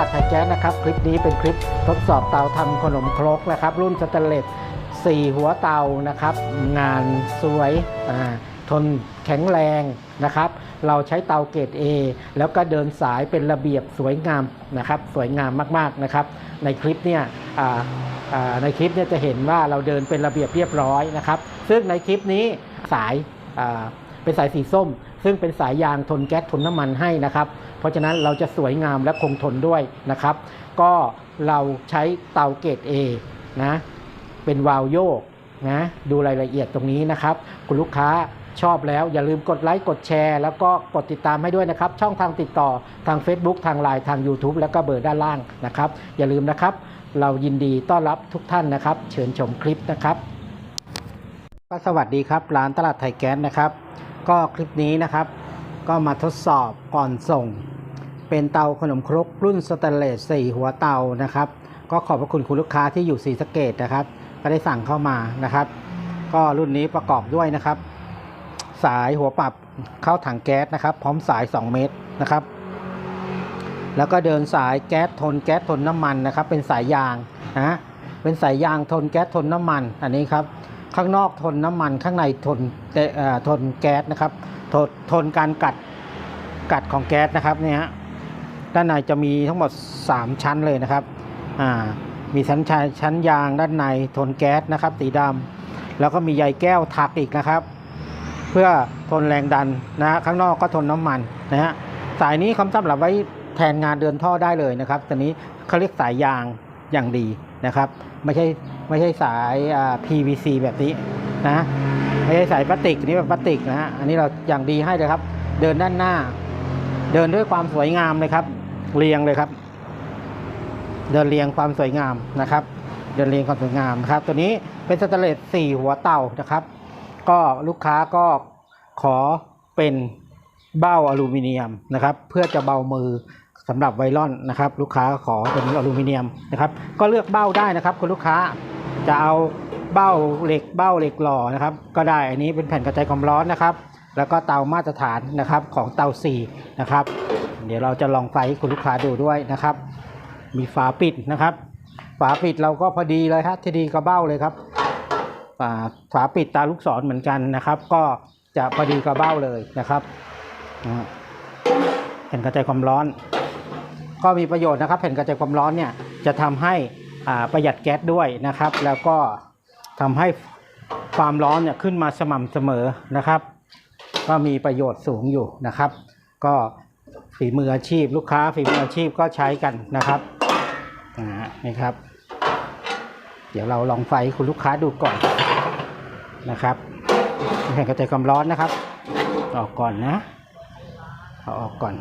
ลาดไทยแก๊สนะครับ คลิปนี้เป็นคลิปทดสอบเตาทำขนมครกนะครับ รุ่นสแตนเลส4 หัวเตานะครับ งานสวยทนแข็งแรงนะครับ เราใช้เตาเกรด A แล้วก็เดินสายเป็นระเบียบสวยงามนะครับ สวยงามมากๆนะครับ ในคลิปเนี่ยในคลิปเนี่ยจะเห็นว่าเราเดินเป็นระเบียบเรียบร้อยนะครับ ซึ่งในคลิปนี้สายเป็นสายสีส้ม ซึ่งเป็นสายยางทนแก๊สทนน้ำมันให้นะครับ เพราะฉะนั้นเราจะสวยงามและคงทนด้วยนะครับ ก็เราใช้เตาเกรด A นะเป็นวาลโยกนะดูรายละเอียดตรงนี้นะครับ คุณลูกค้าชอบแล้วอย่าลืมกดไลค์กดแชร์ แล้วก็กดติดตามให้ด้วยนะครับ ช่องทางติดต่อทาง Facebook ทาง Line ทาง YouTube แล้วก็เบอร์ด้านล่างนะครับ อย่าลืมนะครับ เรายินดีต้อนรับทุกท่านนะครับ เชิญชมคลิปนะครับก็สวัสดีครับร้านตลาดไทยแก๊สนะครับ ก็คลิปนี้นะครับ ก็มาทดสอบก่อนส่ง เป็นเตาขนมครกรุ่นสแตนเลส4หัวเตานะครับ ก็ขอบพระคุณคุณลูกค้าที่อยู่สีสเกตนะครับ ก็ได้สั่งเข้ามานะครับ ก็รุ่นนี้ประกอบด้วยนะครับ สายหัวปรับเข้าถังแก๊สนะครับ พร้อมสาย 2 เมตรนะครับ แล้วก็เดินสายแก๊สทนแก๊สทนน้ำมันนะครับ เป็นสายยางนะเป็นสายยางทนแก๊สทนน้ำมันอันนี้ครับข้างนอกทนน้ำมันข้างในทนเอ่อทนแก๊สนะครับ ทนทนการกัดกัดของแก๊สนะครับเนี่ยฮะด้านในจะมีทั้งหมด 3 ชั้นเลยนะครับอ่ามีชั้นชั้นชั้นยางด้านในทนแก๊สนะครับ สีดำแล้วก็มีใยแก้วถักอีกนะครับ เพื่อทนแรงดันนะฮะข้างนอกก็ทนน้ำมันนะฮะสายนี้คำสำหรับไว้แทนงานเดินท่อได้เลยนะครับตัวนี้เขาเรียกสายยางอย่างดีนะครับ ไม่ใช่ไม่ใช่สาย PVC แบบนี้นะ ไม่ใช่สายพลาสติกนนี้แบบพลาสติกนะฮะอันนี้เราอย่างดีให้เลยครับ เดินด้านหน้า เดินด้วยความสวยงามเลยครับ เรียงเลยครับ เดินเรียงความสวยงามนะครับ เดินเรียงความสวยงามครับ ตัวนี้เป็นสแตเลสสี่หัวเต่านะครับ ก็ลูกค้าก็ขอเป็นเบ้าอลูมิเนียมนะครับ เพื่อจะเบามือสำหรับไวลอนนะครับ ลูกค้าขอเป็นอลูมิเนียมนะครับ ก็เลือกเบ้าได้นะครับ คุณลูกค้าจะเอา เบ้าเหล็กเบ้าเหล็กหล่อนะครับ ก็ได้อันนี้เป็นแผ่นกระจายความร้อนนะครับ แล้วก็เตามาตรฐานนะครับของเตา4นะครับ เดี๋ยวเราจะลองไฟให้คุณลูกค้าดูด้วยนะครับ มีฝาปิดนะครับ ฝาปิดเราก็พอดีเลยครับที่ดีกระเบ้าเลยครับฝาฝาปิดตาลูกศรเหมือนกันนะครับ ก็จะพอดีกระเบ้าเลยนะครับแผ่นกระจายความร้อน ก็มีประโยชน์นะครับ แผ่นกระจายความร้อนเนี่ยจะทำให้อ่าประหยัดแก๊สด้วยนะครับ แล้วก็ ทำให้ความร้อนเนี่ยขึ้นมาสม่ำเสมอนะครับ ก็มีประโยชน์สูงอยู่นะครับ ก็ฝีมืออาชีพ ลูกค้าฝีมืออาชีพก็ใช้กันนะครับนี่ครับ เดี๋ยวเราลองไฟให้คุณลูกค้าดูก่อนนะครับแผ่นกระจายความร้อนนะครับ ออกก่อนนะเอาออกก่อน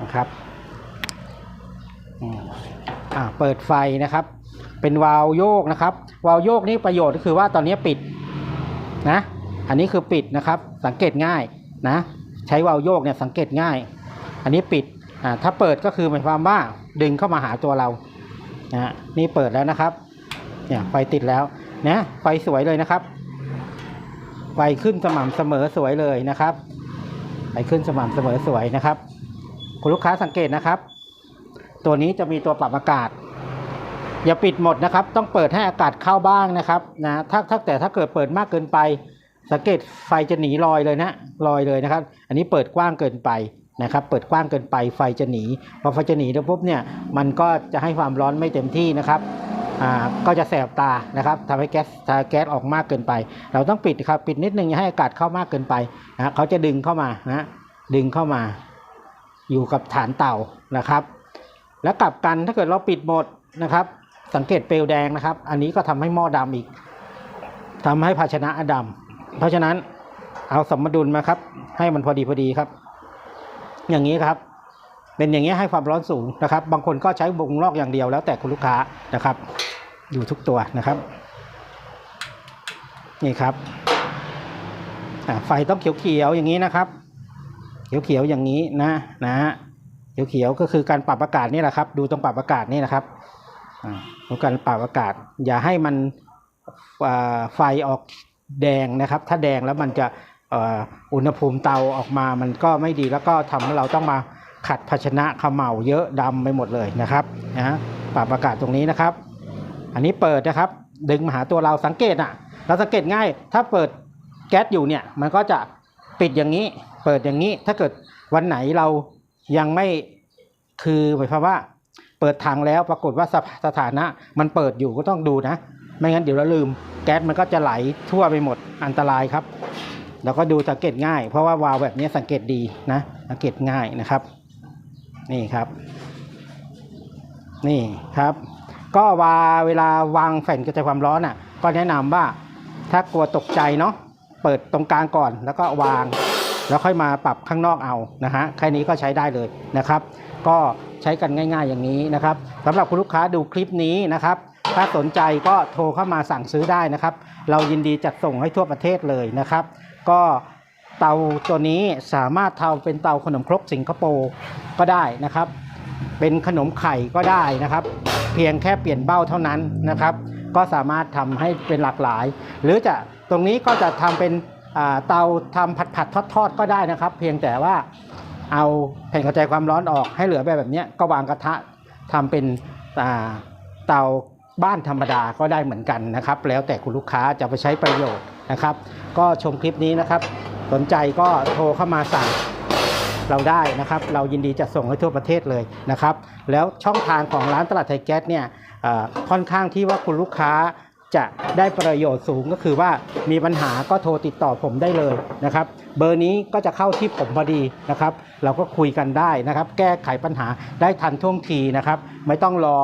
นะครับอ่าเปิดไฟนะครับ เป็นวาล์วโยกนะครับ วาล์วโยกนี่ประโยชน์ก็คือว่าตอนนี้ปิดนะ อันนี้คือปิดนะครับ สังเกตง่ายนะ ใช้วาล์วโยกเนี่ยสังเกตง่าย อันนี้ปิดอ่าถ้าเปิดก็คือหมายความว่าดึงเข้ามาหาตัวเรานะฮะนี่เปิดแล้วนะครับ เนี่ยไฟติดแล้วนะไฟสวยเลยนะครับ ไฟขึ้นสม่ำเสมอสวยเลยนะครับ ไฟขึ้นสม่ำเสมอสวยนะครับ คุณลูกค้าสังเกตนะครับ ตัวนี้จะมีตัวปรับอากาศ อย่าปิดหมดนะครับ ต้องเปิดให้อากาศเข้าบ้างนะครับนะถ้าถ้าแต่ถ้าเกิดเปิดมากเกินไป สังเกตไฟจะหนีลอยเลยนะลอยเลยนะครับ อันนี้เปิดกว้างเกินไปนะครับ เปิดกว้างเกินไปไฟจะหนีพอไฟจะหนีแล้วปุ๊บเนี่ยมันก็จะให้ความร้อนไม่เต็มที่นะครับอ่าก็จะแสบตานะครับทำให้แก๊สทำแก๊สออกมากเกินไป เราต้องปิดครับปิดนิดนึงอย่าให้อากาศเข้ามากเกินไปนะเขาจะดึงเข้ามานะดึงเข้ามา อยู่กับฐานเต่านะครับ แล้วกลับกันถ้าเกิดเราปิดหมดนะครับ สังเกตเปลวแดงนะครับ อันนี้ก็ทำให้หม้อดำอีกทำให้ภาชนะดำเพราะฉะนั้นเอาสมดุลมาครับ ให้มันพอดีพอดีครับ อย่างนี้ครับ เป็นอย่างนี้ให้ความร้อนสูงนะครับ บางคนก็ใช้วงลอกอย่างเดียวแล้วแต่คุณลูกค้านะครับ อยู่ทุกตัวนะครับ นี่ครับไฟต้องเขียวๆอย่างนี้นะครับ เขียวๆอย่างนี้นะนะเขียวๆก็คือการปรับอากาศนี่แหละครับ ดูตรงปรับอากาศนี่นะครับ ขอ่าดูการปรับอากาศ อย่าให้มันไฟออกแดงนะครับ ถ้าแดงแล้วมันจะอุณหภูมิเตาออกมามันก็ไม่ดีแล้วก็ทำให้เราต้องมาขัดภาชนะขม่าเยอะดำไปหมดเลยนะครับนะฮะปรับอากาศตรงนี้นะครับ อันนี้เปิดนะครับ ดึงมาหาตัวเราสังเกตอะ เราสังเกตง่าย ถ้าเปิดแก๊สอยู่เนี่ย มันก็จะปิดอย่างนี้ เปิดอย่างนี้ ถ้าเกิดวันไหนเรายังไม่คือหมายความว่า เปิดถังแล้วปรากฏว่าสสถานะมันเปิดอยู่ก็ต้องดูนะ ไม่งั้นเดี๋ยวเราลืม แก๊สมันก็จะไหลทั่วไปหมดอันตรายครับแล้วก็ดูสังเกตง่าย เพราะว่าวาล์วแบบนี้สังเกตดีนะสังเกตง่ายนะครับ นี่ครับ นี่ครับ ก็วาเวลาวางแผ่นกระจายความร้อนอะ ก็แนะนำว่าถ้ากลัวตกใจเนาะเปิดตรงกลางก่อนแล้วก็วาง แล้วค่อยมาปรับข้างนอกเอานะฮะแค่นี้ก็ใช้ได้เลยนะครับ ก็ใช้กันง่าย ๆอย่างนี้นะครับสำหรับคุณลูกค้าดูคลิปนี้นะครับ ถ้าสนใจก็โทรเข้ามาสั่งซื้อได้นะครับ เรายินดีจัดส่งให้ทั่วประเทศเลยนะครับ ก็เตาตัวนี้สามารถทำเป็นเตาขนมครกสิงคโปร์ก็ได้นะครับ เป็นขนมไข่ก็ได้นะครับ เพียงแค่เปลี่ยนเบ้าเท่านั้นนะครับ ก็สามารถทำให้เป็นหลากหลาย หรือจะตรงนี้ก็จะทำเป็น เตาทำผัดผัดทอดทอดๆก็ได้นะครับ เพียงแต่ว่าเอาแผ่นกระจายความร้อนออกให้เหลือแบบแบบนี้ก็วางกระทะทำเป็นอ่าเตาบ้านธรรมดาก็ได้เหมือนกันนะครับ แล้วแต่คุณลูกค้าจะไปใช้ประโยชน์นะครับ ก็ชมคลิปนี้นะครับ สนใจก็โทรเข้ามาสั่งเราได้นะครับ เรายินดีจะส่งให้ทั่วประเทศเลยนะครับ แล้วช่องทางของร้านตลาดไทยแก๊สเนี่ยค่อนข้างที่ว่าคุณลูกค้า จะได้ประโยชน์สูงก็คือว่ามีปัญหาก็โทรติดต่อผมได้เลยนะครับ เบอร์นี้ก็จะเข้าที่ผมพอดีนะครับ เราก็คุยกันได้นะครับ แก้ไขปัญหาได้ทันท่วงทีนะครับ ไม่ต้องรอ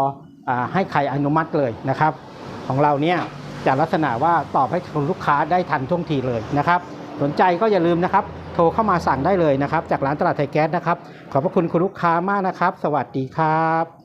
อให้ใครอนุมัติเลยนะครับ ของเราเนี่ยจะลักษณะว่าตอบให้คุณลูกค้าได้ทันท่วงทีเลยนะครับ สนใจก็อย่าลืมนะครับ โทรเข้ามาสั่งได้เลยนะครับ จากร้านตลาดไทยแก๊สนะครับ ขอบพระคุณคุณลูกค้ามากนะครับ สวัสดีครับ